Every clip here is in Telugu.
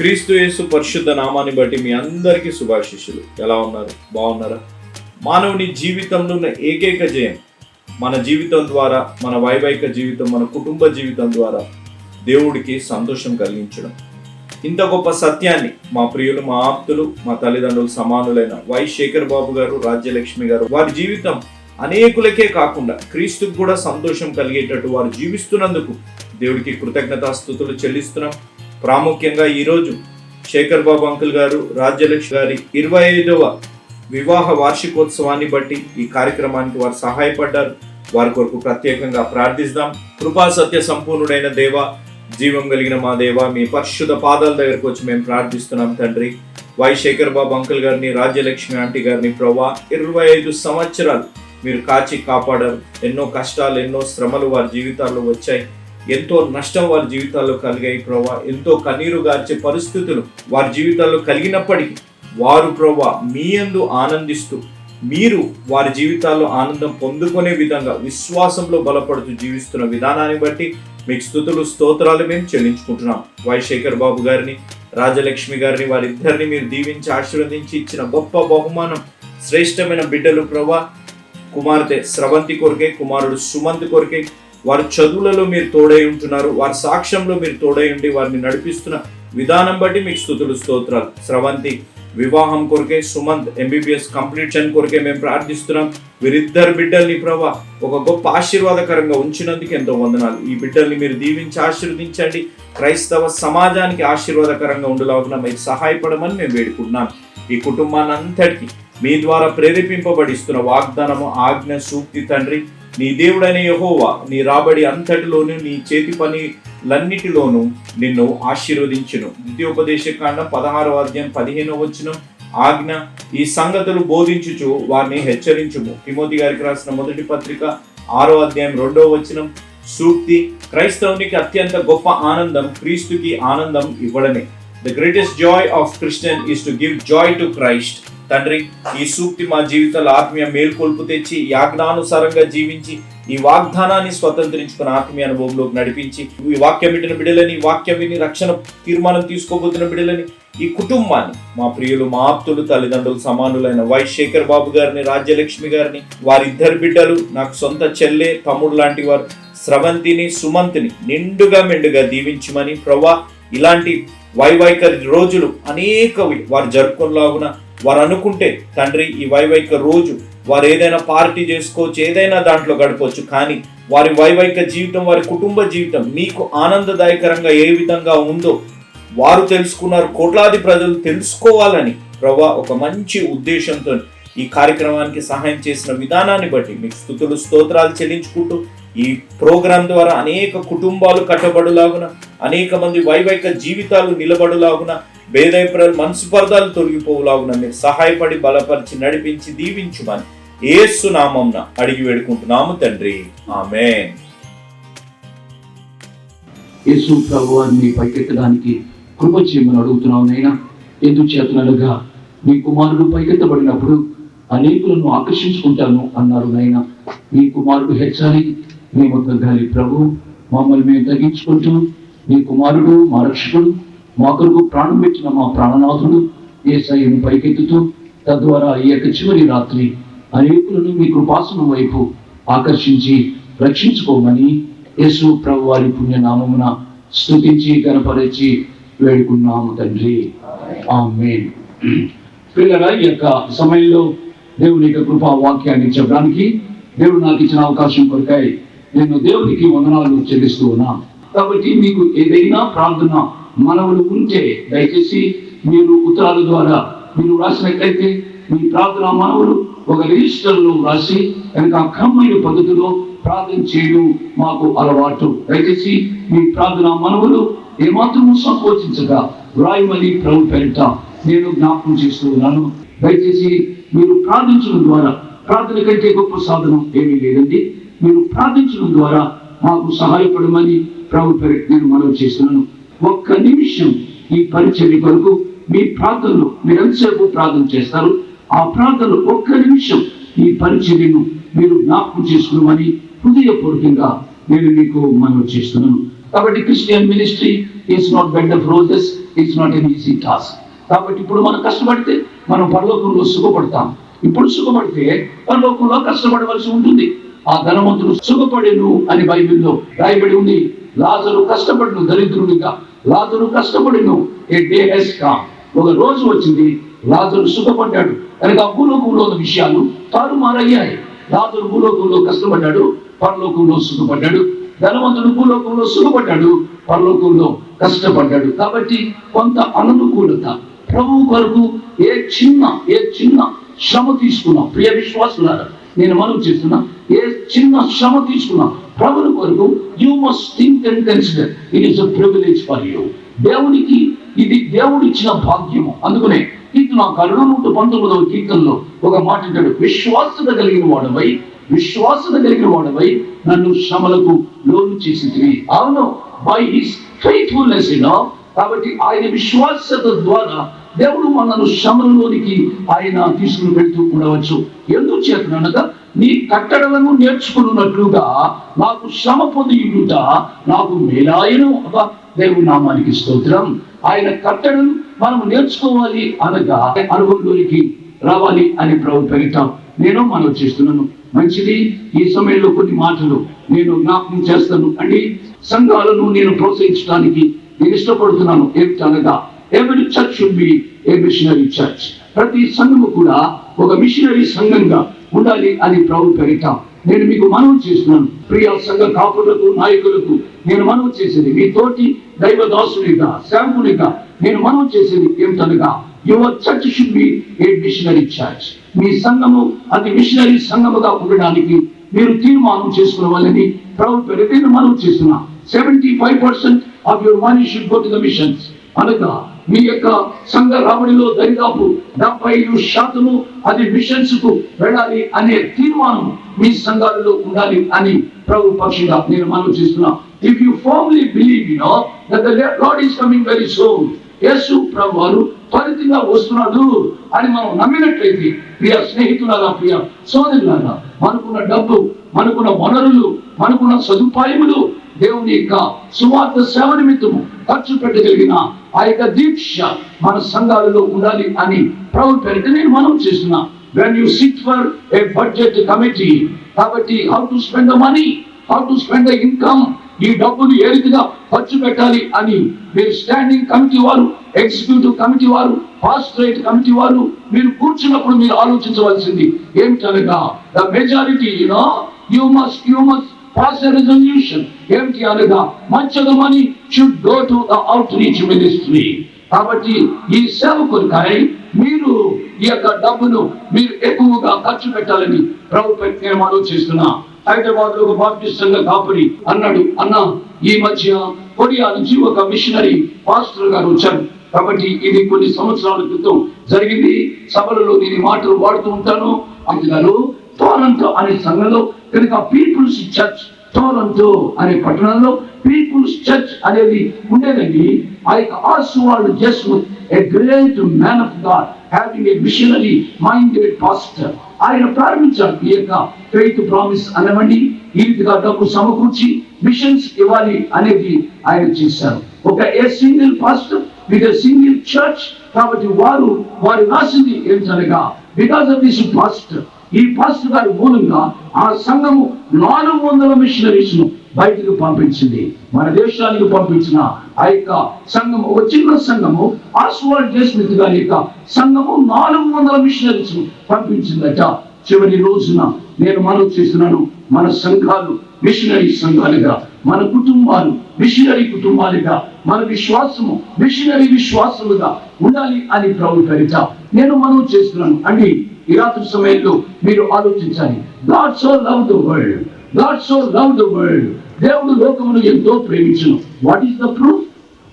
క్రీస్తు యేసు పరిశుద్ధ నామాన్ని బట్టి మీ అందరికీ శుభాశిష్యులు ఎలా ఉన్నారు? బాగున్నారా? మానవుని జీవితంలో ఉన్న ఏకైక జయం మన జీవితం ద్వారా మన వైవాహిక జీవితం మన కుటుంబ జీవితం ద్వారా దేవుడికి సంతోషం కలిగించడం. ఇంత గొప్ప సత్యాన్ని మా ప్రియులు మా ఆప్తులు మా తల్లిదండ్రులు సమానులైన వై శేఖర్ బాబు గారు రాజ్యలక్ష్మి గారు వారి జీవితం అనేకులకే కాకుండా క్రీస్తుకు కూడా సంతోషం కలిగేటట్టు వారు జీవిస్తున్నందుకు దేవుడికి కృతజ్ఞతాస్థుతులు చెల్లిస్తున్నాం. ప్రాముఖ్యంగా ఈరోజు శేఖర్ బాబు అంకుల్ గారు రాజ్యలక్ష్మి గారి ఇరవై ఐదవ వివాహ వార్షికోత్సవాన్ని బట్టి ఈ కార్యక్రమానికి వారు సహాయపడ్డారు. వారి కొరకు ప్రత్యేకంగా ప్రార్థిస్తాం. కృపా సత్య సంపూర్ణుడైన దేవ జీవం కలిగిన మా దేవ మీ పరిశుద్ధ పాదాల దగ్గరకు వచ్చి మేము ప్రార్థిస్తున్నాం తండ్రి. వై శేఖర్ బాబు అంకుల్ గారిని రాజ్యలక్ష్మి ఆంటీ గారిని ప్రభా ఇరవై ఐదు సంవత్సరాలు మీరు కాచి కాపాడారు. ఎన్నో కష్టాలు ఎన్నో శ్రమలు వారి జీవితాల్లో వచ్చాయి. ఎంతో నష్టం వారి జీవితాల్లో కలిగాయి ప్రభా. ఎంతో కన్నీరు గార్చే పరిస్థితులు వారి జీవితాల్లో కలిగినప్పటికీ వారు ప్రభా మీ అందు ఆనందిస్తూ మీరు వారి జీవితాల్లో ఆనందం పొందుకునే విధంగా విశ్వాసంలో బలపడుతూ జీవిస్తున్న విధానాన్ని బట్టి మీకు స్థుతులు స్తోత్రాలు మేము చెల్లించుకుంటున్నాం. వైశేఖర్ బాబు గారిని రాజలక్ష్మి గారిని వారిద్దరిని మీరు దీవించి ఆశీర్వదించి ఇచ్చిన గొప్ప బహుమానం శ్రేష్టమైన బిడ్డలు ప్రభా. కుమార్తె స్రవంతి కొరకే కుమారుడు సుమంత్ కొరకే వారి చదువులలో మీరు తోడై ఉంటున్నారు వారి సాక్ష్యంలో మీరు తోడై ఉండి వారిని నడిపిస్తున్న విధానం బట్టి మీకు స్థుతులు స్తోత్రాలు. స్రవంతి వివాహం కొరకే సుమంత్ ఎంబీబీఎస్ కంప్లీషన్ కొరకే మేము ప్రార్థిస్తున్నాం. వీరిద్దరు బిడ్డల్ని ప్రభా ఒక గొప్ప ఆశీర్వాదకరంగా ఉంచినందుకు ఎంతో వందనాలు. ఈ బిడ్డల్ని మీరు దీవించి ఆశీర్వదించండి. క్రైస్తవ సమాజానికి ఆశీర్వాదకరంగా ఉండలాగున మీరు సహాయపడమని మేము వేడుకుంటున్నాం. ఈ కుటుంబాన్ని అంతటికి మీ ద్వారా ప్రేరేపింపబడిస్తున్న వాగ్దానము ఆజ్ఞ సూక్తి తండ్రి నీ దేవుడైన యహోవా నీ రాబడి అంతటిలోను నీ చేతి పనిలన్నిటిలోనూ నిన్ను ఆశీర్వదించును. ద్వితీయోపదేశ కాండం పదహారవ అధ్యాయం పదిహేనవ వచనం. ఆజ్ఞ ఈ సంగతులు బోధించుచు వారిని హెచ్చరించుము. తిమోతి గారికి రాసిన మొదటి పత్రిక ఆరో అధ్యాయం రెండవ వచనం. సూక్తి క్రైస్తవునికి అత్యంత గొప్ప ఆనందం క్రీస్తుకి ఆనందం ఇవ్వడమే. The greatest joy of Christian is to give joy to Christ తండ్రి ఈ సూక్తి మా జీవితాల్లో ఆత్మీయ మేల్కొల్పు తెచ్చి యాజ్ఞానుసారంగా జీవించి ఈ వాగ్దానాన్ని స్వతంత్రించుకుని ఆత్మీయ అనుభవంలోకి నడిపించి ఈ వాక్యం వింటున్న బిడ్డలని ఈ వాక్యం విని రక్షణ తీర్మానం తీసుకోబోతున్న బిడ్డలని ఈ కుటుంబాన్ని మా ప్రియులు మా ఆప్తులు తల్లిదండ్రులు సమానులైన వై శేఖర్ బాబు గారిని రాజ్యలక్ష్మి గారిని వారిద్దరు బిడ్డలు నాకు సొంత చెల్లె తమ్ముడు లాంటి వారు స్రవంతిని సుమంతిని నిండుగా మెండుగా దీవించమని ప్రభా ఇలాంటి వైవైఖరి రోజులు అనేకవి వారు జరుపుకునేలాగున వారు అనుకుంటే తండ్రి ఈ వైవైక రోజు వారు ఏదైనా పార్టీ చేసుకోవచ్చు ఏదైనా దాంట్లో గడపవచ్చు కానీ వారి వైవైక జీవితం వారి కుటుంబ జీవితం మీకు ఆనందదాయకరంగా ఏ విధంగా ఉందో వారు తెలుసుకున్నారు. కోట్లాది ప్రజలు తెలుసుకోవాలని ప్రభా ఒక మంచి ఉద్దేశంతో ఈ కార్యక్రమానికి సహాయం చేసిన విధానాన్ని బట్టి మీకు స్థుతులు స్తోత్రాలు చెల్లించుకుంటూ ఈ ప్రోగ్రాం ద్వారా అనేక కుటుంబాలు కట్టబడులాగున అనేక మంది వైవైక జీవితాలు నిలబడులాగున భేదాభిప్రాయాలు మనస్పర్ధాలు తొలగిపోవులాగున మీరు సహాయపడి బలపరిచి నడిపించి దీవించుమని ఏసు నామంన అడిగి వేడుకుంటున్నాము తండ్రి. ఆమె యేసు ప్రభు వారిని పైకెత్తడానికి కృప చేయమని అడుగుతున్నావు నైనా ఎందుకు చేతనలుగా మీ కుమారుడు పైకెత్తబడినప్పుడు అనేకులను ఆకర్షించుకుంటాను అన్నారు నాయన. మీ కుమారుడు హెచ్చాలి మేము తగ్గాలి ప్రభు మమ్మల్ని మేము తగ్గించుకుంటూ మీ కుమారుడు మా రక్షకుడు మా కొరకు ప్రాణం పెట్టిన మా ప్రాణనాథుడు ఏసఐను పైకెత్తుతూ తద్వారా ఈ యొక్క చివరి రాత్రి అనేకులను మీ కృపాసనం వైపు ఆకర్షించి రక్షించుకోమని యేసు ప్రభు వారి పుణ్యనామమున స్థుతించి కనపరిచి వేడుకున్నాము తండ్రి. ఆమె పిల్లల ఈ యొక్క సమయంలో దేవుని యొక్క కృపా వాక్యాన్ని చెప్పడానికి దేవుడు నాకు ఇచ్చిన అవకాశం కొరకాయి నేను దేవునికి వందనాలు చెల్లిస్తూ ఉన్నా. కాబట్టి మీకు ఏదైనా ప్రార్థన మనవులు ఉంటే దయచేసి మీరు ఉత్తరాల ద్వారా మీరు రాసినట్లయితే మీ ప్రార్థన మనవులు ఒక రిజిస్టర్లో రాసి కనుక క్రమమైన పద్ధతిలో ప్రార్థన చేయడం మాకు అలవాటు. దయచేసి మీ ప్రార్థన మనవులు ఏమాత్రము సంకోచించగా రాయమని ప్రభు పేరిట నేను జ్ఞాపకం చేస్తూ ఉన్నాను. దయచేసి మీరు ప్రార్థించడం ద్వారా ప్రార్థన కంటే గొప్ప సాధనం ఏమీ లేదండి. మీరు ప్రార్థించడం ద్వారా మాకు సహాయపడమని ప్రభు పేరిట నేను మనవి చేస్తున్నాను. ఒక్క నిమిషం ఈ పరిచర్య కొరకు మీ ప్రార్థనలు మీరు ఎంతసేపు ప్రార్థన చేస్తారు? ఆ ప్రార్థనలు ఒక్క నిమిషం ఈ పరిచర్యను మీరు జ్ఞాపకం చేసుకోమని హృదయపూర్వకంగా నేను మీకు మనవి చేస్తున్నాను. కాబట్టి Christian ministry is not bed of roses is not an easy task కాబట్టి ఇప్పుడు మనం కష్టపడితే మనం పరలోకంలో సుఖపడతాం. ఇప్పుడు సుఖపడితే పరలోకంలో కష్టపడవలసి ఉంటుంది. ఆ ధనవంతుడు సుఖపడేను అని బైబిల్లో రాయబడి ఉంది. లాజరు కష్టపడును దరిద్రుడిగా లాజరు కష్టపడిను ఏ డే హెస్ ఒక రోజు వచ్చింది లాజరు సుఖపడ్డాడు. కనుక భూలోకంలో ఉన్న విషయాలు తారుమారయ్యాయి. లాజరు భూలోకంలో కష్టపడ్డాడు పరలోకంలో సుఖపడ్డాడు. ధనవంతుడు భూలోకంలో సుఖపడ్డాడు పరలోకంలో కష్టపడ్డాడు. కాబట్టి కొంత అననుకూలత ప్రభు కొరకు ఏ చిన్న ఏ చిన్న శ్రమ తీసుకున్నాం. ప్రియ విశ్వాసులారా నేను మనవి చేస్తున్నా ఏ చిన్న శ్రమ తీసుకున్నా ప్రభుల కొరకు you must think and consider it is a privilege for you దేవునికి ఇది దేవుడు ఇచ్చిన భాగ్యము. అందుకనే కీర్తనాకారుడు నూట పంతొమ్మిదవ కీర్తనలో ఒక మాట అంటాడు. విశ్వాసత కలిగిన వాడవై విశ్వాసత కలిగిన వాడవై నన్ను శ్రమలకు లోను చేసింది అవును బై హిస్ ఫెయిత్ఫుల్నెస్ కాబట్టి ఆయన విశ్వాసత ద్వారా దేవుడు మనను శ్రమలోనికి ఆయన తీసుకుని వెళ్తూ ఉండవచ్చు. ఎందుకు చేతనగా నీ కట్టడలను నేర్చుకున్నట్లుగా నాకు శ్రమ పొందియుట నాకు మేలాయను ఒక దేవుని నామానికి స్తోత్రం. ఆయన కట్టడలు మనం నేర్చుకోవాలి అనగా అనుభవంలోనికి రావాలి అని ప్రభు పెరిటాం నేను మనం చేస్తున్నాను. మంచిది ఈ సమయంలో కొన్ని మాటలు నేను జ్ఞాపకం చేస్తాను. అండి సంఘాలను నేను ప్రోత్సహించడానికి నేను ఇష్టపడుతున్నాను. ఏమిటనగా every church should be a missionary church ప్రతి సంఘము కూడా ఒక మిషనరీ సంఘంగా ఉండాలి అని ప్రభు పెరిటాం నేను మీకు మనవి చేస్తున్నాను. ప్రియ సంఘ కాపులకు నాయకులకు నేను మనవి చేసేది మీ తోటి దైవ దాసునిగా శాంపునిగా నేను మనవి చేసేది ఏమిటనగా your church should be a missionary church మీ సంఘము అది మిషనరీ సంఘముగా ఉండడానికి మీరు తీర్మానం చేసుకోవాలని ప్రభు పేరు నేను మనవి చేస్తున్నా. Seventy five percent of your money should go to the missions అనగా మీ యొక్క సంఘ రాబడిలో దరిదాపు డెబ్బై ఐదు శాతము అది మిషన్స్కు వెళ్ళాలి అనే తీర్మానం మీ సంఘాలలో ఉండాలి అని ప్రభు పక్షిగా నేను మనం చేస్తున్నా. If you firmly believe you know that the Lord is coming very soon Yesu ప్రభు వారు త్వరితంగా వస్తున్నాడు అని మనం నమ్మినట్లయితే ప్రియ స్నేహితులారా ప్రియ సోదరులారా మనకున్న డబ్బు మనకున్న వనరులు మనకున్న సదుపాయములు దేవుని యొక్క సువార్త సేవ నిమిత్తము ఖర్చు పెట్టగలిగిన ఆ యొక్క దీక్ష మన సంఘాలలో ఉండాలి అని ప్రభు నేను మనం చేస్తున్నా. When you sit for a budget committee కాబట్టి how to spend the money how to spend the income ఈ డబ్బును ఏ రీతిగా ఖర్చు పెట్టాలి అని మీరు స్టాండింగ్ కమిటీ వారు ఎగ్జిక్యూటివ్ కమిటీ వారు పాస్టరేట్ కమిటీ వారు మీరు కూర్చున్నప్పుడు మీరు ఆలోచించవలసింది ఏమిటనగా the majority you know you must you must pass resolution ఏమిటి అనగా మంచదు money should go to the outreach ministry కాబట్టి ఈ సేవ కొరకాయ మీరు ఈ యొక్క డబ్బును మీరు ఎక్కువగా ఖర్చు పెట్టాలని ప్రభుత్వం నేను ఆలోచిస్తున్నా హైదరాబాద్లో ఒక బాప్టిస్ట్ సంఘ కాపురి అన్నాడు అన్న ఈ మధ్య కొరియా నుంచి ఒక మిషనరీ పాస్టర్ గారు వచ్చారు. కాబట్టి ఇది కొన్ని సంవత్సరాల క్రితం జరిగింది. సభలలో నేను మాటలు వాడుతూ ఉంటాను. అందుగారు టోరంటో అనే సంఘంలో కనుక పీపుల్స్ చర్చ్ టోరంటో అనే పట్టణంలో పీపుల్స్ చర్చ్ అనేది ఉండేదండి. ఆ యొక్క వాళ్ళు just a great man of God having a missionary minded pastor ఆయన ప్రారంభించారు ఈ యొక్క ఫెయిత్ ప్రామిస్ అనవండి ఈ రీతిగా డబ్బు సమకూర్చి మిషన్స్ ఇవ్వాలి అనేది ఆయన చేశారు. ఒక a single pastor with single church కాబట్టి వారు వారు రాసింది ఏంటనగా బికాస్ ఆఫ్ దిస్ పాస్టర్ ఈ పాస్టర్ గారి మూలంగా ఆ సంఘము నాలుగు వందల మిషనరీస్ను బయటకు పంపించింది. మన దేశానికి పంపించిన ఆ యొక్క సంఘము ఒక చిన్న సంఘము ఆస్వాల్డ్ జస్మిత్ గారి యొక్క సంఘము నాలుగు వందల మిషనరీస్ను పంపించిందట. చివరి రోజున నేను మనం చేస్తున్నాను మన సంఘాలు మిషనరీ సంఘాలుగా మన కుటుంబాలు మిషనరీ కుటుంబాలుగా మన విశ్వాసము మిషనరీ విశ్వాసముగా ఉండాలి అని ప్రభు నేను మనం చేస్తున్నాను. అండి ఈ రాత్రి సమయంలో మీరు ఆలోచించాలి. God so love the world God so love the world దేవుడు లోకమును ఎంతో ప్రేమించును. What is the proof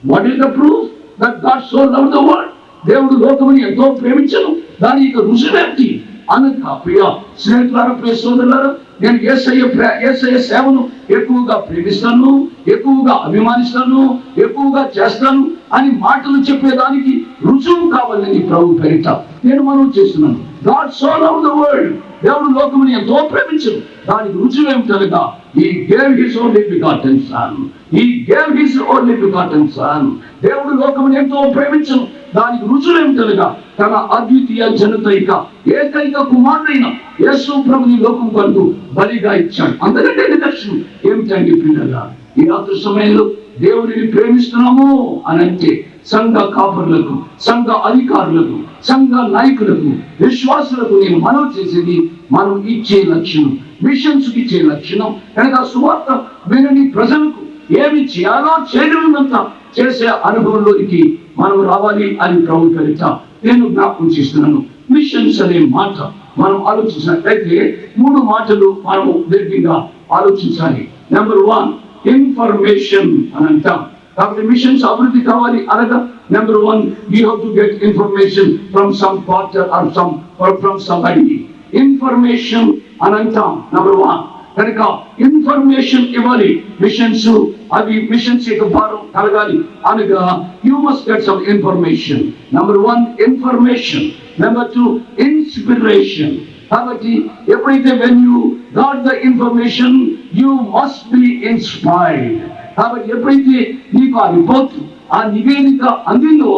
what is the proof that God so love the world దేవుడు లోకమును ఎంతో ప్రేమించను. దాని యొక్క రుజువేంటి అనగా ప్రియ స్నేహితులారా ప్రియ సోదరులారా నేను ఏసయ్య ఏసయ్య సేవను ఎక్కువగా ప్రేమిస్తాను ఎక్కువగా అభిమానిస్తాను ఎక్కువగా చేస్తాను అని మాటలు చెప్పేదానికి రుజువు కావాలని ప్రభు పెరిట నేను మనం చేస్తున్నాను. God so love the world దేవుడు లోకముని ఎంతో ప్రేమించను దానికి రుజువు ఏమిటనగా he gave his only begotten son he gave his only begotten son దేవుడు లోకముని ఎంతో ప్రేమించను దానికి రుజువు ఏమిటనగా తన అద్వితీయ జనతైక ఏకైక కుమారుడైన యేసు ప్రభుని లోకం కొరకు బలిగా ఇచ్చాడు. అందుకంటే నిదర్శనం ఏమిటండి పిల్లగా ఈ రాత్రి సమయంలో దేవుడిని ప్రేమిస్తున్నాము అని అంటే సంఘ కాపరులకు సంఘ అధికారులకు సంఘ నాయకులకు విశ్వాసులకు నేను మనవి చేసేది మనం ఇచ్చే లక్షణం మిషన్స్ ఇచ్చే లక్షణం. కనుక సువార్త వినని ప్రజలకు ఏమి చేయాలో చేయగలిగినంత చేసే అనుభవంలోనికి మనం రావాలి అని ప్రభు పేరిట నేను జ్ఞాపకం చేస్తున్నాను. మిషన్స్ అనే మాట మనం ఆలోచించినట్లయితే మూడు మాటలు మనం దీర్ఘంగా ఆలోచించాలి. నెంబర్ వన్ ఇన్ఫర్మేషన్ అని అంటాం. కాబట్టి మిషన్స్ అభివృద్ధి కావాలి అనగా number one you have to get information from some partner or some from somebody information అని అంటాం. నెంబర్ వన్ కనుక ఇన్ఫర్మేషన్ ఇవ్వాలి. మిషన్స్ అవి మిషన్స్ యొక్క భారం కలగాలి. అనగా you must get some information number one information number two inspiration కాబట్టి ఎప్పుడైతే when you got the information you must be inspired కాబట్టి ఎప్పుడైతే నీకు ఆ రిపోర్ట్ ఆ నివేదిక అందిందో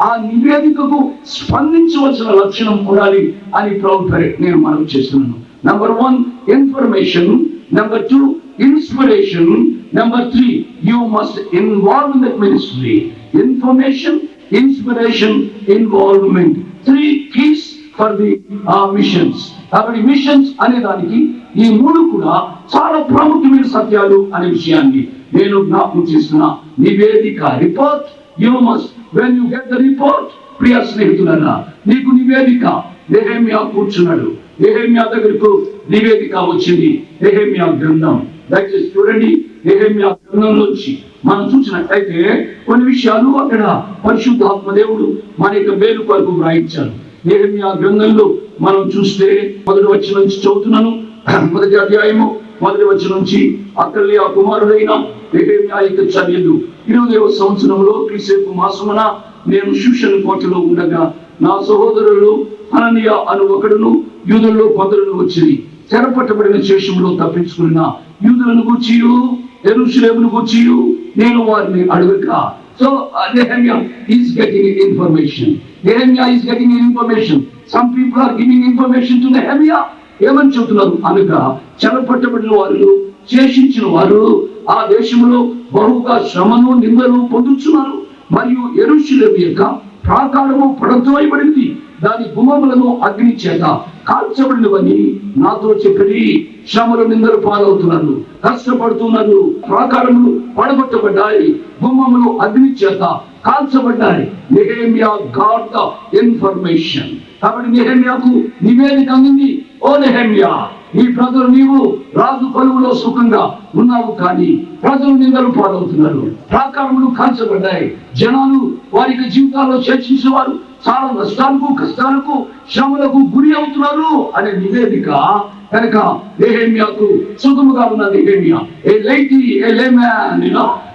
ఆ నివేదికకు స్పందించవలసిన లక్షణం ఉండాలి అని ప్రభుత్వ నేను మనం చేస్తున్నాను. Number one information number two inspiration number three you must involve in that ministry information inspiration involvement three keys for the missions కాబట్టి మిషన్స్ అనే దానికి ఈ మూడు కూడా చాలా ప్రాముఖ్యమైన సత్యాలు అనే విషయాన్ని నేను జ్ఞాపకం చేస్తున్నా. నివేదిక report you must when you get the report ప్రియ స్నేహితులన్నా నీకు నివేదిక. నెహెమ్యా కూర్చున్నాడు. ఏహెమ్యా దగ్గరకు నివేదిక వచ్చింది. ఏహెమ్యా గ్రంథం. దయచేసి చూడండి. నెహెమ్యా గ్రంథంలోంచి మనం చూసినట్లయితే కొన్ని విషయాలు అక్కడ పరిశుద్ధాత్మ దేవుడు మన యొక్క మేలు కొరకు వ్రాయించారు ఏహెమ్యా గ్రంథంలో మనం చూస్తే మొదటి వచ్చిన నుంచి చదువుతున్నాను. మొదటి అధ్యాయము మొదటి వచ్చిన నుంచి అక్కడి ఆ కుమారుడైన ఏహెమ్యా యొక్క చర్యలు. ఇరవై సంవత్సరంలో క్రీసేపు మాసమున నేను శిష్యుని కోటలో ఉండగా నా సహోదరులు అననీయ అను ఒకడును యూదుల్లో కొందరును వచ్చింది. చెరపట్టబడిన శేషంలో తప్పించుకున్న యూదులను కూర్చియు ఎరుషులేమును కూర్చియు నేను వారిని అడగక. So Nehemiah is getting information Nehemiah is getting information some people are giving information to Nehemiah ఏమని చెబుతున్నారు? అనగా చెరపట్టబడిన వారు శేషించిన వారు ఆ దేశంలో బహుగా శ్రమను నిందలు పొందుతున్నారు మరియు ఎరుషులేము యొక్క ప్రాకారము పడద్రోయబడింది. దాని గుమములను అగ్ని చేత కాల్చబడినవని నాతో చెప్పి శ్రమలు నిందలు పాలవుతున్నారు కష్టపడుతున్నారు ప్రాకారములు పడగొట్టబడ్డాయి గుమ్మములు అగ్ని చేత కాల్చబడ్డాయి. Nehemiah got the information. కాబట్టి నెహేమియాకు నివేదిక అందింది ఓ నెహేమియా ఈ ప్రజలు నీవు రాజు కొలువులో సుఖంగా ఉన్నావు కానీ ప్రజలు నిందలు పాలవుతున్నారు. ప్రాకారములు కాల్చబడ్డాయి. జనాలు వారికి జీవితాల్లో చర్చించేవారు చాలా నష్టాలకు కష్టాలకు శ్రమలకు గురి అవుతున్నారు అనే నివేదిక కనుక నెహేమియాకు సుఖముగా ఉన్న Nehemiah. A laity a layman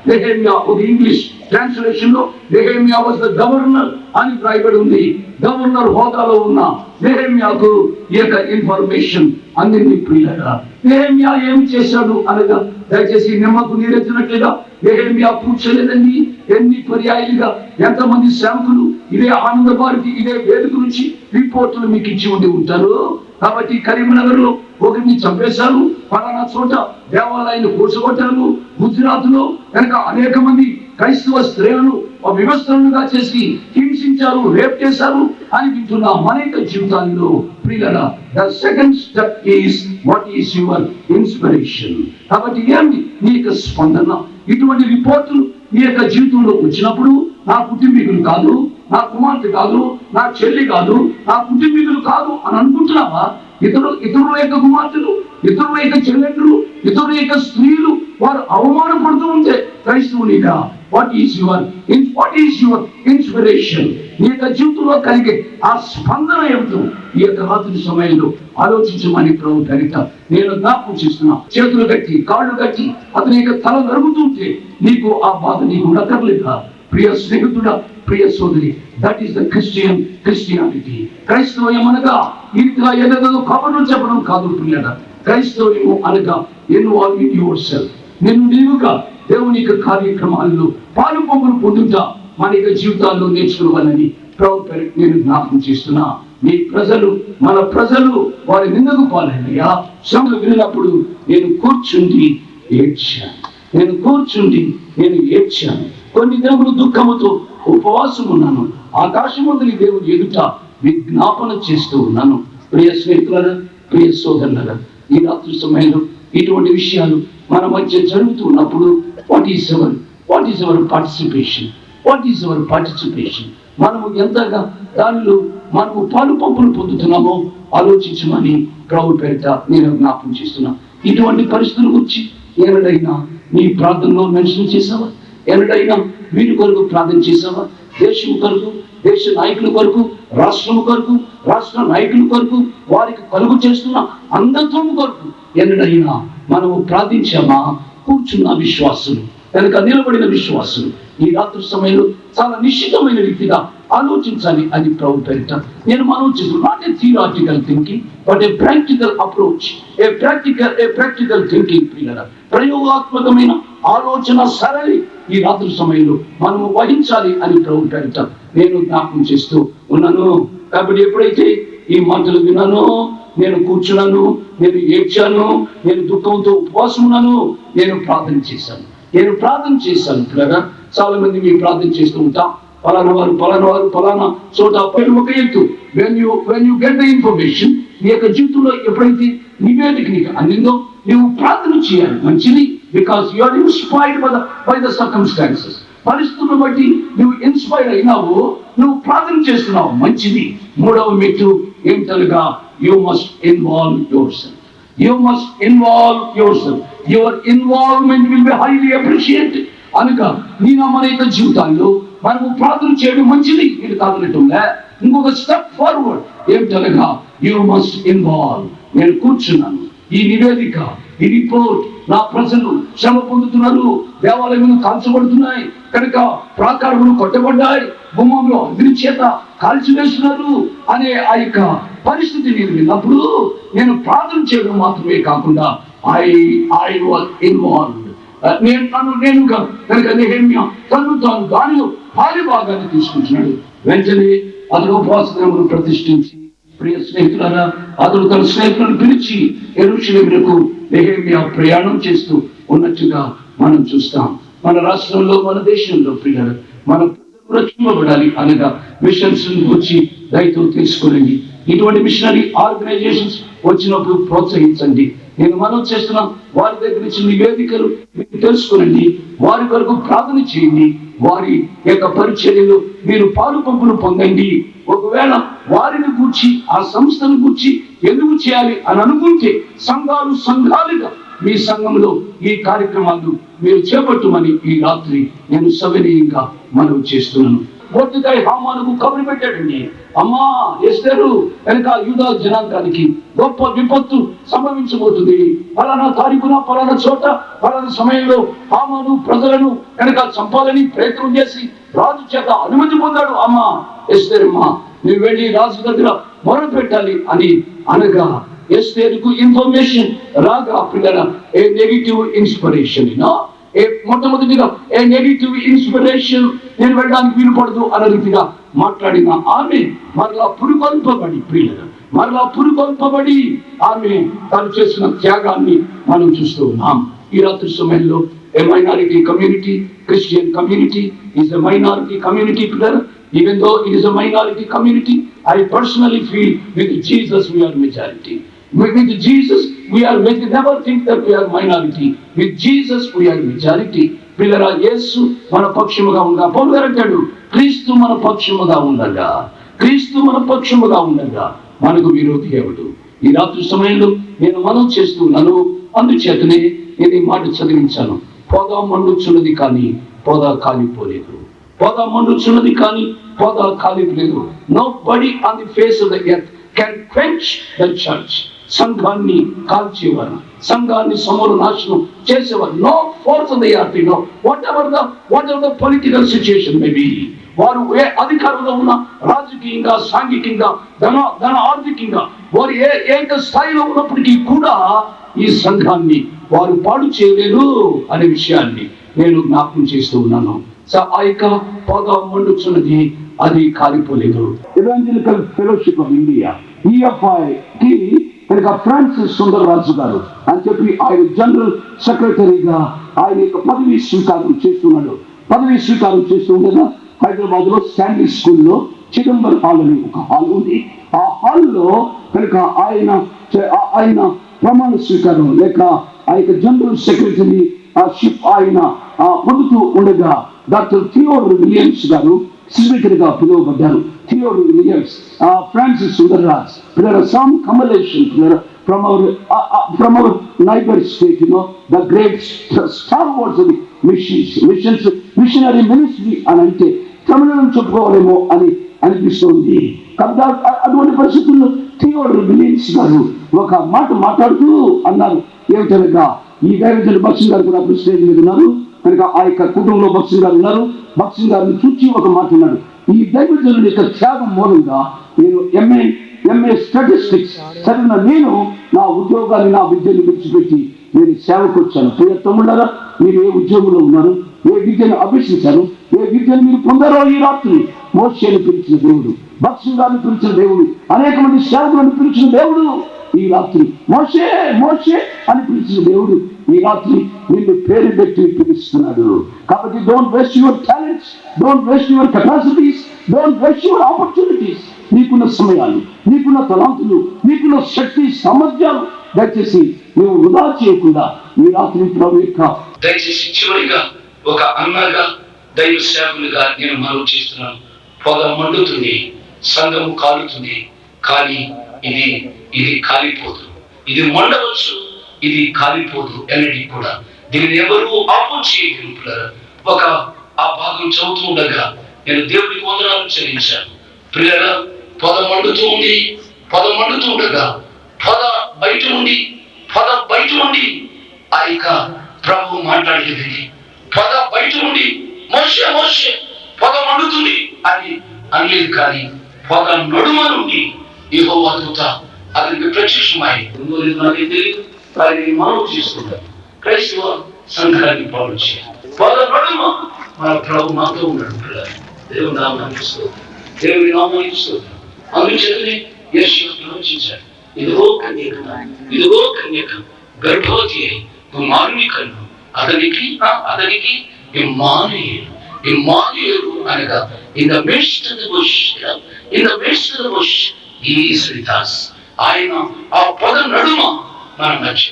Nehemiah ఒక ఇంగ్లీష్ ట్రాన్స్లేషన్లో నెహేమియా వాజ్ ద గవర్నర్ అని రాయబడి ఉంది. గవర్నర్ హోదాలో ఉన్న నెహేమియాకు ఈ యొక్క ఇన్ఫర్మేషన్ అందింది ప్రియులరా. నెహేమియా ఏం చేశాడు అనగా దయచేసి నిమ్మకు నీరెత్తినట్లుగా నెహేమియా పూర్చలేదండి ఎన్ని పర్యాయాలుగా ఎంతమంది సేవకులు ఇదే ఆనంద భారతి ఇదే వేదిక నుంచి రిపోర్టులు మీకు ఇచ్చి ఉండి ఉంటారు. కాబట్టి కరీంనగర్లో ఒకరిని చంపేశారు. పలానా చోట దేవాలయాన్ని కూర్చోగొట్టారు గుజరాత్లో కనుక అనేక మంది క్రైస్తవ స్త్రీలను వివస్థలుగా చేసి హింసించారు రేప్ చేశారు అని వింటున్న అనేక జీవితాల్లో ప్రియుల the second step is what is your inspiration కాబట్టి ఏమి నీ యొక్క స్పందన? ఇటువంటి రిపోర్టులు మీ యొక్క జీవితంలో వచ్చినప్పుడు నా కుటుంబీకులు కాదు నా కుమార్తె కాదు నా చెల్లి కాదు నా కుటుంబీకులు కాదు అని అనుకుంటున్నావా? ఇతరు ఇతరుల యొక్క కుమార్తెలు ఇతరుల యొక్క చెల్లెళ్ళు ఇతరుల స్త్రీలు వారు అవమానపడుతూ ఉంటే క్రైస్తవునిగా what is your what is your inspiration నీ యొక్క జీవితంలో కలిగే ఆ స్పందన ఏమిటో? ఈ యొక్క రాత్రి సమయంలో ఆలోచించమని ప్రభు కనుక నేను జ్ఞాపకం చేస్తున్నా. చేతులు కట్టి కాళ్ళు కట్టి అతని యొక్క తల నరుగుతుంటే నీకు ఆ బాధ నీకు ఉండక్కర్లేదా? ప్రియ స్నేహితుడా ప్రియ సోదరి that is the Christian Christianity క్రైస్తవయం అనగా ఇంకా రీతిగా ఏదేదో కబుర్లు చెప్పడం కాదు ప్రియుడ క్రైస్తవ్యము అనగా ఇన్వాల్వ్ ఇన్ యువర్ సెల్ఫ్ నేను నీవుగా దేవుని యొక్క కార్యక్రమాల్లో పాలు పొంగులు పొందుతా మన యొక్క జీవితాల్లో నేర్చుకోవాలని ప్రభు నేను జ్ఞాపకం చేస్తున్నా. మీ ప్రజలు మన ప్రజలు వారి నిందకు పాలయ్యా. శ్రమలు విన్నప్పుడు నేను కూర్చుండి ఏడ్చాను. నేను కూర్చుండి నేను ఏడ్చాను. కొన్ని దేవుడు దుఃఖముతో ఉపవాసం ఉన్నాను ఆకాశమందుని దేవుని ఎదుట విజ్ఞాపన చేస్తూ ఉన్నాను. ప్రియ స్నేహితులరా ప్రియ సోదరులరా ఈ రాత్రి సమయంలో ఇటువంటి విషయాలు మన మధ్య జరుగుతున్నప్పుడు what is our what is our participation what is our participation మనము ఎంతగా దానిలో మనము పాలు పంపులు పొందుతున్నామో ఆలోచించమని ప్రభు పేరిట నేను జ్ఞాపకం చేస్తున్నా. ఇటువంటి పరిస్థితుల గురించి ఎన్నడైనా నీ ప్రార్థనలో మెన్షన్ చేసావా ఎన్నడైనా వీటి కొరకు ప్రార్థన చేసావా దేశం కొరకు దేశ నాయకుల కొరకు రాష్ట్రం కొరకు రాష్ట్ర నాయకుల కొరకు వారికి కలుగు చేస్తున్న అందత్వం కొరకు ఎన్నడైనా మనము ప్రార్థించామా? కూర్చున్న విశ్వాసులు కనుక నిలబడిన విశ్వాసులు ఈ రాత్రి సమయంలో చాలా నిశ్చితమైన రీతిగా ఆలోచించాలి అది ప్రభు పేరిట నేను మనం చేస్తున్నాను not a theoretical thinking but a practical approach a practical a practical thinking ప్రయోగాత్మకమైన ఆలోచన సరళి ఈ రాత్రి సమయంలో మనము వహించాలి అని ప్రభు పేరిట నేను జ్ఞాపకం చేస్తూ ఉన్నాను. కాబట్టి ఎప్పుడైతే ఈ మాటలు విన్నానో నేను కూర్చున్నాను నేను ఏడ్చాను నేను దుఃఖంతో ఉపవాసం ఉన్నాను నేను ప్రార్థన చేశాను. నేను ప్రార్థన చేశాను పిల్లగా చాలా మంది మేము ప్రార్థన చేస్తూ ఉంటాం. పలానా వారు పలానా వారు పలానా చోట పేరు ఒక ఎత్తు. When you when you get the information నీ యొక్క జీవితంలో ఎప్పుడైతే నివేదిక నీకు అందిందో నువ్వు ప్రార్థన చేయాలి. మంచిది. Because you are inspired by the by the circumstances పరిస్థితులను బట్టి నువ్వు ఇన్స్పైర్ అయినావు నువ్వు ప్రార్థన చేస్తున్నావు మంచిది. మూడవ మెట్టు ఏంటనగా you must involve yourself you must involve yourself your involvement will be highly appreciated అనగా నేను నా మన యొక్క జీవితాల్లో మనము ప్రార్థన చేయడం మంచిది. ఇది కాదనటంలే. ఇంకొక స్టెప్ ఫార్వర్డ్ ఏమిటనగా యు మస్ట్ ఇన్వాల్వ్ నేను కూర్చున్నాను. ఈ నివేదిక ఈ రిపోర్ట్ నా ప్రజలు శ్రమ పొందుతున్నారు. దేవాలయములు కాల్చబడుతున్నాయి. కనుక ప్రాకారములు కొట్టబడ్డాయి. గుమ్మంలో అగ్ని చేత కాల్చివేస్తున్నారు అనే ఆ యొక్క పరిస్థితి నేను విన్నప్పుడు నేను ప్రార్థన చేయడం మాత్రమే కాకుండా ఐ ఐ వాజ్ ఇన్వాల్వ్డ్. నేను నన్ను నేనుగా కనుక నెహమ్య తను తాను దానిలో పాలి భాగాన్ని తీసుకుంటున్నాడు వెంటనే అతను ఉపాసనమును ప్రతిష్ఠించి ప్రియ స్నేహితులారా అతను తన స్నేహితులను పిలిచి ఎరుషులకు నెహమ్య ప్రయాణం చేస్తూ ఉన్నట్టుగా మనం చూస్తాం. మన రాష్ట్రంలో మన దేశంలో ప్రియులు మన రక్షింపబడాలి అనగా మిషన్స్ వచ్చి దయతో తీసుకురండి ఇటువంటి మిషనరీ ఆర్గనైజేషన్స్ వచ్చినప్పుడు ప్రోత్సహించండి. నేను మనం చేస్తున్న వారి దగ్గర నుంచి నివేదికలు మీరు తెలుసుకోనండి. వారి వరకు ప్రార్థన చేయండి. వారి యొక్క పరిచర్యలో మీరు పాలు పంపును పొందండి. ఒకవేళ వారిని గూర్చి ఆ సంస్థను గూర్చి ఎందుకు చేయాలి అని అనుకుంటే సంఘాలు సంఘాలుగా మీ సంఘంలో ఈ కార్యక్రమాలు మీరు చేపట్టమని ఈ రాత్రి నేను సవినీయంగా మనవి చేస్తున్నాను. మొద్దుకాయ హామానుకు కబురు పెట్టాడండి. అమ్మా ఎస్టరు కనుక యూదా జనాంగానికి గొప్ప విపత్తు సంభవించబోతుంది. ఫలానా తారీఖున ఫలానా చోట ఫలానా సమయంలో హామాను ప్రజలను కనుక చంపాలని ప్రయత్నం చేసి రాజు చేత అనుమతి పొందాడు. అమ్మా ఎస్తేరమ్మా నువ్వు వెళ్ళి రాజు దగ్గర మొదలు పెట్టాలి అని అనగా ఎస్తేరుకు ఇన్ఫర్మేషన్ రాగా పిల్లల ఏ నెగిటివ్ ఇన్స్పిరేషన్ మొట్టమొదటిగా ఏ నెగిటివ్ ఇన్స్పిరేషన్ నేను వెళ్ళడానికి వీలు పడదు అన్న రీతిగా మాట్లాడిన ఆమె మరలా పురుగొల్పబడి ప్రియుల మరలా పురుగొల్పబడి ఆమె తను చేసిన త్యాగాన్ని మనం చూస్తూ ఉన్నాం ఈ రాత్రి సమయంలో a minority community Christian community is a minority community pillar even though it is a minority community I personally feel with Jesus we are majority. With Jesus, we are we never think that we are minority. With Jesus, we are majority. పిల్లరా యేసు మన పక్షముగా ఉండగా పౌలు గారు అంటాడు క్రీస్తు మన పక్షముగా ఉండగా క్రీస్తు మన పక్షముగా ఉండగా మనకు విరోధి ఎవడు? ఈ రాత్రి సమయంలో నేను మనం చేస్తున్నాను. అందుచేతనే నేను ఈ మాట చదివించాను. పొద మండుచున్నది కానీ పొద కాలిపోలేదు. పొద మండుచున్నది కానీ పొద కాలిపోలేదు. Nobody on the face of the earth can quench the church సంఘాన్ని కాల్చేవారు. సంఘాన్ని సమూల నాశనం చేసేవారు. No force of the no whatever the whatever the political situation maybe వారు ఏ అధికారంలో ఉన్న రాజకీయంగా సాంఘికంగా ధన ధన ఆర్థికంగా వారు ఏ ఏక స్థాయిలో ఉన్నప్పటికీ కూడా ఈ సంఘాన్ని వారు పాడు చేయలేరు అనే విషయాన్ని నేను జ్ఞాపకం చేస్తూ ఉన్నాను. సో ఆ యొక్క పొగ మండుచున్నది అది కాలిపోలేదు. Evangelical fellowship of India EFI కి కనుక ఫ్రాన్సిస్ సుందరరాజు గారు అని చెప్పి ఆయన జనరల్ సెక్రటరీగా ఆయన యొక్క పదవి స్వీకారం చేస్తున్నాడు. పదవి స్వీకారం చేస్తూ ఉండగా హైదరాబాద్లో శాండీ స్కూల్లో చిదంబరం హాల్ అని ఒక హాల్ ఉంది. ఆ హాల్లో కనుక ఆయన ఆయన ప్రమాణ స్వీకారం లేక ఆ యొక్క జనరల్ సెక్రటరీ ఆ షిప్ ఆయన పొందుతూ ఉండగా డాక్టర్ థియోర్ విలియమ్స్ గారు స్పీకర్ పిలువబడ్డారు. థియోర్ విలియమ్స్ ఫ్రాన్సిస్ సుందర్రాజ్ పిల్లల సామ్ కమలేషన్ పిల్లల from our from our neighbour state you know the great star words అది మిషన్స్ మిషన్స్ మిషనరీ మినిస్ట్రీ అని అంటే తమిళం చెప్పుకోవాలేమో అని అనిపిస్తుంది. కాబట్టి అటువంటి పరిస్థితుల్లో థియోర్ విలియమ్స్ గారు ఒక మాట మాట్లాడుతూ అన్నారు. ఏమిటనగా ఈ దైవజన బస్సు గారు కూడా అప్పుడు స్టేజ్ మీద ఉన్నారు. కనుక ఆ యొక్క కుటుంబంలో బక్సింగ్ గారు ఉన్నారు. బక్సింగ్ గారిని చూచి ఒక మాట్లాడు ఈ దైవజనుల యొక్క త్యాగం మూలంగా నేను ఎంఏ ఎంఏ స్టాటిస్టిక్స్ చదివిన నేను నా ఉద్యోగాన్ని నా విద్యను విడిచిపెట్టి నేను సేవకు వచ్చాను ప్రియ తమ్ముళ్ళారా మీరు ఏ ఉద్యోగంలో ఉన్నారు? ఏ విద్యను అభ్యసించారు? ఏ విద్యను మీరు పొందారో ఈ రాత్రి? మోషేను పిలిచిన దేవుడు బక్సింగ్ గారిని పిలిచిన దేవుడు అనేక మంది సేవకులను పిలిచిన దేవుడు. ఈ రాత్రి. మోషే మోషే అని పిలిచిన దేవుడు ఈ రాత్రి నిన్ను పేరు పెట్టి పిలుస్తున్నాడు. కాబట్టి don't waste your talents don't waste your capacities don't waste your opportunities నీకున్న సమయాలు నీకున్న తలాంతులు నీకున్న శక్తి సామర్థ్యాలు దయచేసి నువ్వు వృధా చేయకుండా ఈ రాత్రి ప్రభు యొక్క దయచేసి చివరిగా ఒక అన్నగా దైవ సేవకులుగా నేను మనవి చేస్తున్నాను. పొగ మండుతుంది సంఘము కాలుతుంది కానీ ఇది ఇది కాలిపోదు. ఇది మొండవచ్చు ఇది కాలిపోదు ఎన్నటికి కూడా. దీనిని ఎవరు ఆపం చేయగలుగుతారు ఒక ఆ భాగం చదువుతూ ఉండగా నేను దేవుడికి వందనాలు చెల్లించాను. పిల్లల పొద మండుతూ ఉంది పొద మండుతూ ఉండగా పొద బయట ఉండి పొద బయట ఉండి ఆ యొక్క ప్రభు మాట్లాడేది. పొద బయట ఉండి మోసే మోసే పొద మండుతుంది అని అనలేదు కానీ పొగ నడుమ నుండి యెహోవా అద్భుత అతనికి ప్రత్యక్షమై ఉందో లేదో తెలియదు. వారిని మనం చేసుకుంటాం క్రైస్తవ సంఘాన్ని పాలు చేయాలి. పొగ నడుమ మన ప్రభు మాతో ఉన్నాడు పిల్లలు. దేవుని నామం స్తోత్రం. దేవుని నామం ఇస్తుంది అందుచేతనే యశ్వ ప్రవచించాడు ఇదిగో కన్యక ఇదిగో కన్యక గర్భవతి అయి కుమారుని కన్ను అతనికి అతనికి ఇమ్మానుయేలు. ఇమ్మానుయేలు అనగా in the midst of the bush in the midst of the bush is ఆయన ఆ పొద నడుమ మన మధ్య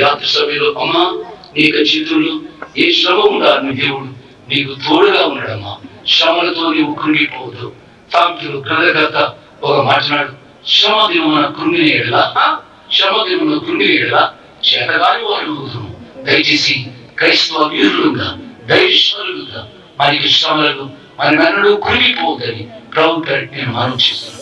రాత్రి సభలో అమ్మా నీ యొక్క జీవితంలో ఏ శ్రమ ఉండాలి నీ దేవుడు నీకు తోడుగా ఉన్నాడమ్మా శ్రమలతో నీవు కృంగిపోవద్దు. తాంతులు గ్రంథకర్త ఒక మాట్లాడు శ్రమ దినమున కృంగిన ఎడలా ఆ? శ్రమ దినమున కృంగిన ఎడలా చేతగాని వారు అవుదును. దయచేసి క్రైస్తవ వీరులుగా ధైర్యశాలులుగా మనకి శ్రమలకు మన మెన్నడూ కృంగిపోవద్దని ప్రభు నేను మనం చేస్తున్నాను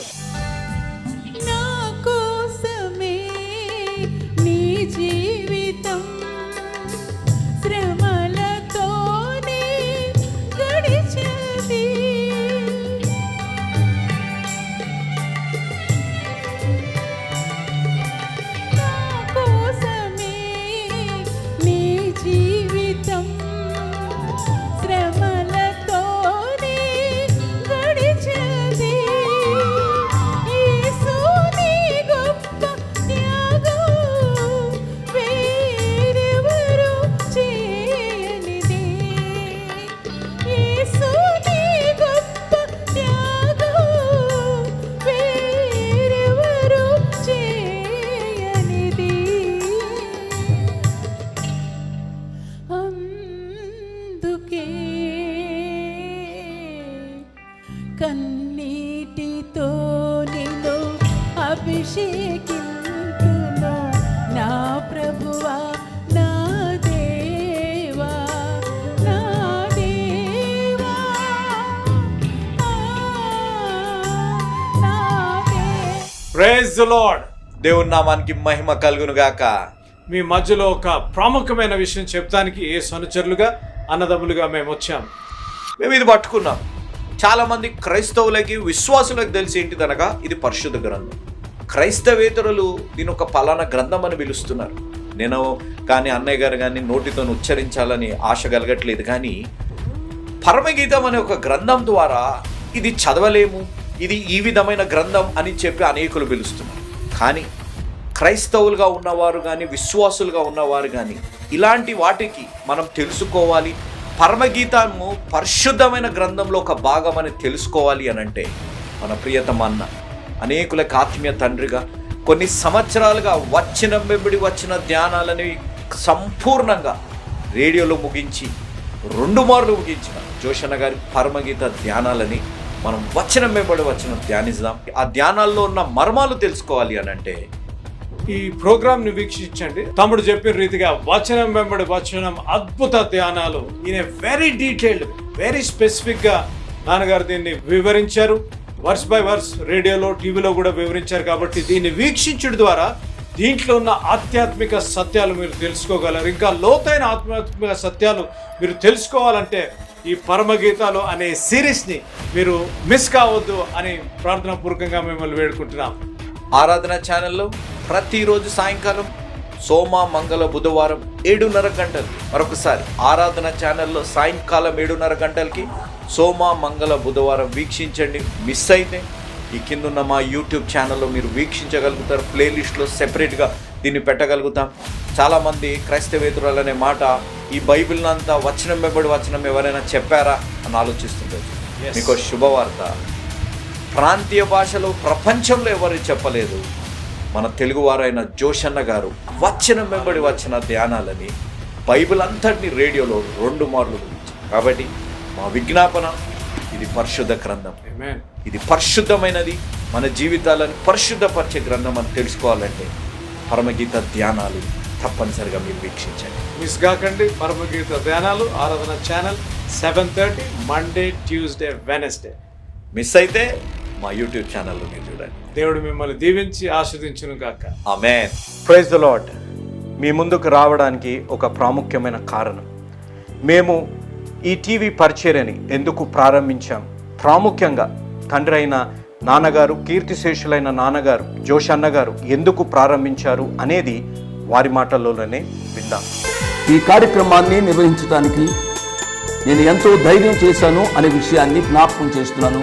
కన్నీటితో నా ప్రభువా నా దేవుని నామానికి మహిమ కలుగును గాక మీ మధ్యలో ఒక ప్రాముఖ్యమైన విషయం చెప్తానికి ఏ సనుచరులుగా అన్నదమ్ములుగా మేము వచ్చాం. మేము ఇది పట్టుకున్నాం. చాలామంది క్రైస్తవులకి విశ్వాసులకు తెలిసి ఏంటిదనగా ఇది పరిశుద్ధ గ్రంథం. క్రైస్తవేతరులు దీని ఒక పలానా గ్రంథం అని పిలుస్తున్నారు. నేను కానీ అన్నయ్య గారు కానీ నోటితో ఉచ్చరించాలని ఆశ కలగట్లేదు కానీ పరమగీతం అనే ఒక గ్రంథం ద్వారా ఇది చదవలేము ఇది ఈ విధమైన గ్రంథం అని చెప్పి అనేకులు పిలుస్తున్నారు. కానీ క్రైస్తవులుగా ఉన్నవారు కానీ విశ్వాసులుగా ఉన్నవారు కానీ ఇలాంటి వాటికి మనం తెలుసుకోవాలి. పరమగీతము పరిశుద్ధమైన గ్రంథంలో ఒక భాగం అని తెలుసుకోవాలి అని అంటే మన ప్రియతమ అన్న అనేకులకు ఆత్మీయ తండ్రిగా కొన్ని సంవత్సరాలుగా వచ్చిన వెంబడి వచ్చిన ధ్యానాలని సంపూర్ణంగా రేడియోలో ముగించి రెండు మార్లు ముగించిన జోషన్న గారి పరమగీత ధ్యానాలని మనం వచ్చిన వెంబడి వచ్చిన ధ్యానిద్దాం. ఆ ధ్యానాల్లో ఉన్న మర్మాలు తెలుసుకోవాలి అని అంటే ఈ ప్రోగ్రామ్ని వీక్షించండి. తమ్ముడు చెప్పిన రీతిగా వచనం వెంబడి వచనం అద్భుత ధ్యానాలు. ఈయన వెరీ డీటెయిల్డ్ వెరీ స్పెసిఫిక్గా నాన్నగారు దీన్ని వివరించారు. వర్స్ బై వర్స్ రేడియోలో టీవీలో కూడా వివరించారు కాబట్టి దీన్ని వీక్షించడం ద్వారా దీంట్లో ఉన్న ఆధ్యాత్మిక సత్యాలు మీరు తెలుసుకోగలరు. ఇంకా లోతైన ఆధ్యాత్మిక సత్యాలు మీరు తెలుసుకోవాలంటే ఈ పరమగీతాలు అనే సిరీస్ని మీరు మిస్ కావద్దు అని ప్రార్థనా పూర్వకంగా మిమ్మల్ని వేడుకుంటున్నాం. ఆరాధన ఛానల్లో ప్రతిరోజు సాయంకాలం సోమ మంగళ బుధవారం ఏడున్నర గంటలకి మరొకసారి ఆరాధన ఛానల్లో సాయంకాలం ఏడున్నర గంటలకి సోమ మంగళ బుధవారం వీక్షించండి. మిస్ అయితే ఈ కిందున్న మా యూట్యూబ్ ఛానల్లో మీరు వీక్షించగలుగుతారు. ప్లేలిస్ట్లో సెపరేట్గా దీన్ని పెట్టగలుగుతాం. చాలామంది క్రైస్తవేతురాలు అనే మాట ఈ బైబిల్ అంతా వచనం వెంబడి వచనం ఎవరైనా చెప్పారా అని ఆలోచిస్తుంటారు. మీకు శుభవార్త. ప్రాంతీయ భాషలో ప్రపంచంలో ఎవరు చెప్పలేదు? మన తెలుగువారైన జోషన్న గారు వచ్చిన వెంబడి వచ్చిన ధ్యానాలని బైబిల్ అంతటిని రేడియోలో రెండు మార్లు కాబట్టి మా విజ్ఞాపన ఇది పరిశుద్ధ గ్రంథం. ఇది పరిశుద్ధమైనది. మన జీవితాలను పరిశుద్ధపరిచే గ్రంథం అని తెలుసుకోవాలంటే పరమగీత ధ్యానాలు తప్పనిసరిగా మీరు వీక్షించండి. మిస్ కాకండి పరమగీత ధ్యానాలు ఆరాధన channel seven thirty Monday Tuesday Wednesday miss అయితే మా యూట్యూబ్ ఛానల్లో మీరు చూడండి. దేవుడు మిమ్మల్ని దీవించి ఆస్వాదించును గాక. ఆమెన్ ప్రైజ్ ద లాడ్ మీ ముందుకు రావడానికి ఒక ప్రాముఖ్యమైన కారణం. మేము ఈ టీవీ పరిచర్యని ఎందుకు ప్రారంభించాం? ప్రాముఖ్యంగా తండ్రి అయిన నాన్నగారు కీర్తిశేషులైన నాన్నగారు జోష్ అన్నగారు ఎందుకు ప్రారంభించారు అనేది వారి మాటల్లోనే విందాం. ఈ కార్యక్రమాన్ని నిర్వహించడానికి నేను ఎంతో ధైర్యం చేశాను అనే విషయాన్ని జ్ఞాపకం చేస్తున్నాను.